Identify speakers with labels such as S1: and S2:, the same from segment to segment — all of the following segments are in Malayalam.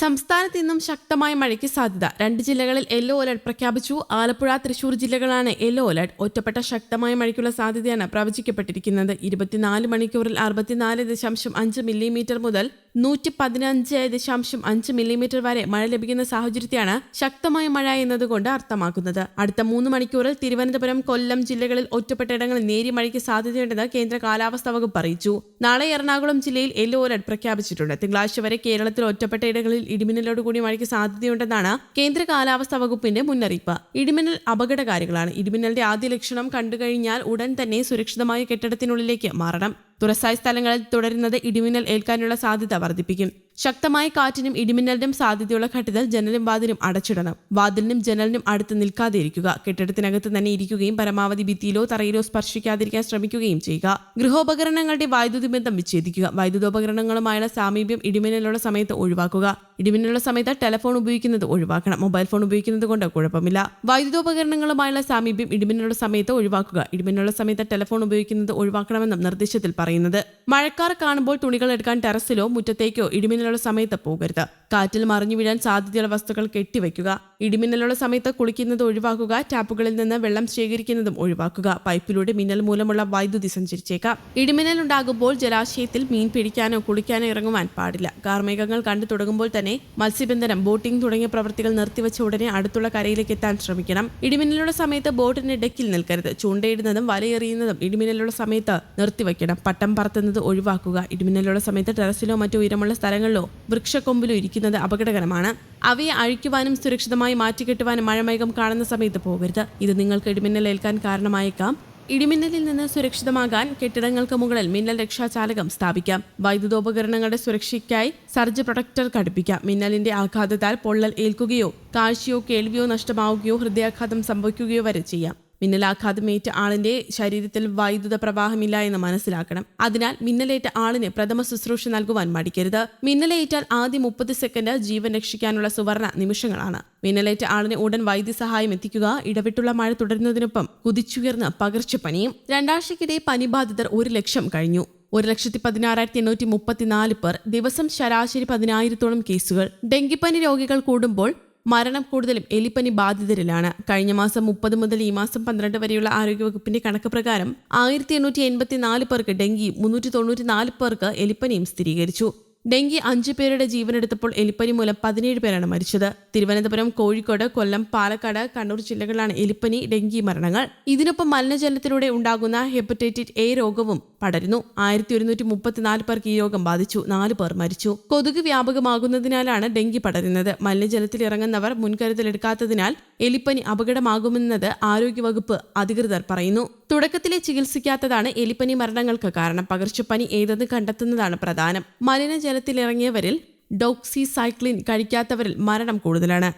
S1: സംസ്ഥാനത്ത് ഇന്നും ശക്തമായ മഴയ്ക്ക് സാധ്യത രണ്ട് ജില്ലകളിൽ യെല്ലോ അലർട്ട് പ്രഖ്യാപിച്ചു ആലപ്പുഴ തൃശൂർ ജില്ലകളാണ് യെല്ലോ അലർട്ട് ഒറ്റപ്പെട്ട ശക്തമായ മഴയ്ക്കുള്ള സാധ്യതയാണ് പ്രവചിക്കപ്പെട്ടിരിക്കുന്നത് ഇരുപത്തിനാല് മണിക്കൂറിൽ അറുപത്തിനാല് ദശാംശം അഞ്ച് മില്ലിമീറ്റർ മുതൽ നൂറ്റി പതിനഞ്ച് ദശാംശം അഞ്ച് മില്ലിമീറ്റർ വരെ മഴ ലഭിക്കുന്ന സാഹചര്യത്തെയാണ് ശക്തമായ മഴ എന്നതുകൊണ്ട് അർത്ഥമാക്കുന്നത് അടുത്ത മൂന്ന് മണിക്കൂറിൽ തിരുവനന്തപുരം കൊല്ലം ജില്ലകളിൽ ഒറ്റപ്പെട്ടയിടങ്ങളിൽ നേരിയ മഴയ്ക്ക് സാധ്യതയുണ്ടെന്ന് കേന്ദ്ര കാലാവസ്ഥാ വകുപ്പ് അറിയിച്ചു നാളെ എറണാകുളം ജില്ലയിൽ യെല്ലോ അലർട്ട് പ്രഖ്യാപിച്ചിട്ടുണ്ട് തിങ്കളാഴ്ച വരെ കേരളത്തിൽ ഒറ്റപ്പെട്ട ഇടങ്ങളിൽ കൂടി മഴയ്ക്ക് സാധ്യതയുണ്ടെന്നാണ് കേന്ദ്ര കാലാവസ്ഥാ വകുപ്പിന്റെ മുന്നറിയിപ്പ് ഇടിമിന്നൽ അപകടകാരികളാണ് ഇടിമിന്നലിന്റെ ആദ്യ ലക്ഷണം കണ്ടുകഴിഞ്ഞാൽ ഉടൻ തന്നെ സുരക്ഷിതമായ കെട്ടിടത്തിനുള്ളിലേക്ക് മാറണം തുറസായ സ്ഥലങ്ങളിൽ തുടരുന്നത് ഇടിമിന്നൽ ഏൽക്കാനുള്ള സാധ്യത വർദ്ധിപ്പിക്കും ശക്തമായ കാറ്റിനും ഇടിമിന്നലിനും സാധ്യതയുള്ള ഘട്ടത്തിൽ ജനലും വാതിലും അടച്ചിടണം വാതിലിനും ജനലിനും അടുത്ത് നിൽക്കാതെ ഇരിക്കുക കെട്ടിടത്തിനകത്ത് തന്നെ ഇരിക്കുകയും പരമാവധി ഭിത്തിയിലോ തറയിലോ സ്പർശിക്കാതിരിക്കാൻ ശ്രമിക്കുകയും ചെയ്യുക ഗൃഹോപകരണങ്ങളുടെ വൈദ്യുതി ബന്ധം വിച്ഛേദിക്കുക വൈദ്യുതോപകരണങ്ങളുമായുള്ള സാമീപ്യം ഇടിമിന്നലുള്ള സമയത്ത് ഒഴിവാക്കുക ഇടിമിന്നലുള്ള സമയത്ത് ടെലഫോൺ ഉപയോഗിക്കുന്നത് ഒഴിവാക്കണം മൊബൈൽ ഫോൺ ഉപയോഗിക്കുന്നത് കൊണ്ട് കുഴപ്പമില്ല വൈദ്യുതോപകരണങ്ങളുമായുള്ള സാമീപ്യം ഇടിമിന്നലുള്ള സമയത്ത് ഒഴിവാക്കുക ഇടിമിന്നലുള്ള സമയത്ത് ടെലഫോൺ ഉപയോഗിക്കുന്നത് ഒഴിവാക്കണമെന്നും നിർദ്ദേശത്തിൽ പറയുന്നത് മഴക്കാർ കാണുമ്പോൾ തുണികൾ എടുക്കാൻ ടെറസിലോ മുറ്റത്തേക്കോ ഇടിമിന്നൽ ഇടിമിന്നലുള്ള സമയത്ത് പോകരുത് കാറ്റിൽ മറിഞ്ഞു വീഴാൻ സാധ്യതയുള്ള വസ്തുക്കൾ കെട്ടിവയ്ക്കുക ഇടിമിന്നലുള്ള സമയത്ത് കുളിക്കുന്നത് ഒഴിവാക്കുക ടാപ്പുകളിൽ നിന്ന് വെള്ളം ശേഖരിക്കുന്നതും ഒഴിവാക്കുക പൈപ്പിലൂടെ മിന്നൽ മൂലമുള്ള വൈദ്യുതി സഞ്ചരിച്ചേക്കാം ഇടിമിന്നൽ ഉണ്ടാകുമ്പോൾ ജലാശയത്തിൽ മീൻ പിടിക്കാനോ കുളിക്കാനോ ഇറങ്ങുവാൻ പാടില്ല കാർമേഘങ്ങൾ കണ്ടു തുടങ്ങുമ്പോൾ തന്നെ മത്സ്യബന്ധനം ബോട്ടിംഗ് തുടങ്ങിയ പ്രവൃത്തികൾ നിർത്തിവെച്ച ഉടനെ അടുത്തുള്ള കരയിലേക്ക് എത്താൻ ശ്രമിക്കണം ഇടിമിന്നലുള്ള സമയത്ത് ബോട്ടിന് ഡെക്കിൽ നിൽക്കരുത് ചൂണ്ടയിടുന്നതും വലയെറിയുന്നതും ഇടിമിന്നലുള്ള സമയത്ത് നിർത്തിവെക്കണം പട്ടം പറത്തുന്നത് ഒഴിവാക്കുക ഇടിമിന്നലുള്ള സമയത്ത് ടെറസിലോ മറ്റോ ഉയരമുള്ള സ്ഥലങ്ങളിലോ മരങ്ങളിലോ വൃക്ഷക്കൊമ്പിലോ ഇരിക്കുന്നത് അപകടകരമാണ് അവയെ അഴിക്കുവാനും സുരക്ഷിതമായി മാറ്റിക്കെട്ടുവാനും മഴമേഘം കാണുന്ന സമയത്ത് പോകരുത് ഇത് നിങ്ങൾക്ക് ഏൽക്കാൻ കാരണമായേക്കാം ഇടിമിന്നലിൽ നിന്ന് സുരക്ഷിതമാകാൻ കെട്ടിടങ്ങൾക്ക് മുകളിൽ മിന്നൽ രക്ഷാചാലകം സ്ഥാപിക്കാം വൈദ്യുതോപകരണങ്ങളുടെ സുരക്ഷയ്ക്കായി സർജ് പ്രൊട്ടക്ടർ ഘടിപ്പിക്കാം മിന്നലിന്റെ ആഘാതത്താൽ പൊള്ളൽ ഏൽക്കുകയോ കാഴ്ചയോ കേൾവിയോ നഷ്ടമാവുകയോ ഹൃദയാഘാതം സംഭവിക്കുകയോ വരെ ചെയ്യാം മിന്നലാഘാതമേറ്റ ആളിന്റെ ശരീരത്തിൽ വൈദ്യുത പ്രവാഹമില്ല എന്ന് മനസ്സിലാക്കണം അതിനാൽ മിന്നലേറ്റ ആളിന് പ്രഥമ ശുശ്രൂഷ നൽകുവാൻ മടിക്കരുത് മിന്നലേറ്റാൽ ആദ്യം മുപ്പത് സെക്കൻഡ് ജീവൻ രക്ഷിക്കാനുള്ള സുവർണ നിമിഷങ്ങളാണ് മിന്നലേറ്റ ആളിന് ഉടൻ വൈദ്യസഹായം എത്തിക്കുക ഇടവിട്ടുള്ള മഴ തുടരുന്നതിനൊപ്പം കുതിച്ചുയർന്ന പകർച്ചപ്പനിയും രണ്ടാഴ്ചക്കിടെ പനിബാധിതർ ഒരു ലക്ഷം കഴിഞ്ഞു ഒരു ലക്ഷത്തി പതിനാറായിരത്തി എണ്ണൂറ്റി മുപ്പത്തിനാല് പേർ ദിവസം ശരാശരി പതിനായിരത്തോളം കേസുകൾ ഡെങ്കിപ്പനി രോഗികൾ കൂടുമ്പോൾ മരണം കൂടുതലും എലിപ്പനി ബാധിതരിലാണ് കഴിഞ്ഞ മാസം മുപ്പത് മുതൽ ഈ മാസം പന്ത്രണ്ട് വരെയുള്ള ആരോഗ്യവകുപ്പിന്റെ കണക്ക് പ്രകാരം ആയിരത്തി എണ്ണൂറ്റി എൺപത്തിനാല് പേർക്ക് ഡെങ്കിയും മുന്നൂറ്റി തൊണ്ണൂറ്റി നാല് പേർക്ക് എലിപ്പനിയും സ്ഥിരീകരിച്ചു ഡെങ്കി അഞ്ചു പേരുടെ ജീവനെടുത്തപ്പോൾ എലിപ്പനി മൂലം പതിനേഴ് പേരാണ് മരിച്ചത് തിരുവനന്തപുരം കോഴിക്കോട് കൊല്ലം പാലക്കാട് കണ്ണൂർ ജില്ലകളിലാണ് എലിപ്പനി ഡെങ്കി മരണങ്ങൾ ഇതിനൊപ്പം മലിനജലത്തിലൂടെ ഉണ്ടാകുന്ന ഹെപ്പറ്റൈറ്റിസ് എ രോഗവും പടരുന്നു ആയിരത്തി ഒരുന്നൂറ്റി മുപ്പത്തിനാല് പേർക്ക് ഈ രോഗം ബാധിച്ചു നാല് പേർ മരിച്ചു കൊതുക് വ്യാപകമാകുന്നതിനാലാണ് ഡെങ്കി പടരുന്നത് മലിനജലത്തിൽ ഇറങ്ങുന്നവർ മുൻകരുതലെടുക്കാത്തതിനാൽ എലിപ്പനി അപകടമാകുമെന്നത് ആരോഗ്യവകുപ്പ് അധികൃതർ പറയുന്നു തുടക്കത്തിലെ ചികിത്സിക്കാത്തതാണ് എലിപ്പനി മരണങ്ങൾക്ക് കാരണം പകർച്ചപ്പനി ഏതെന്ന് കണ്ടെത്തുന്നതാണ് പ്രധാനം മലിനജലത്തിലിറങ്ങിയവരിൽ ഡോക്സിസൈക്ലിൻ കഴിക്കാത്തവരിൽ മരണം കൂടുതലാണ്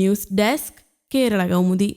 S1: ന്യൂസ് ഡെസ്ക് കേരള കൗമുദി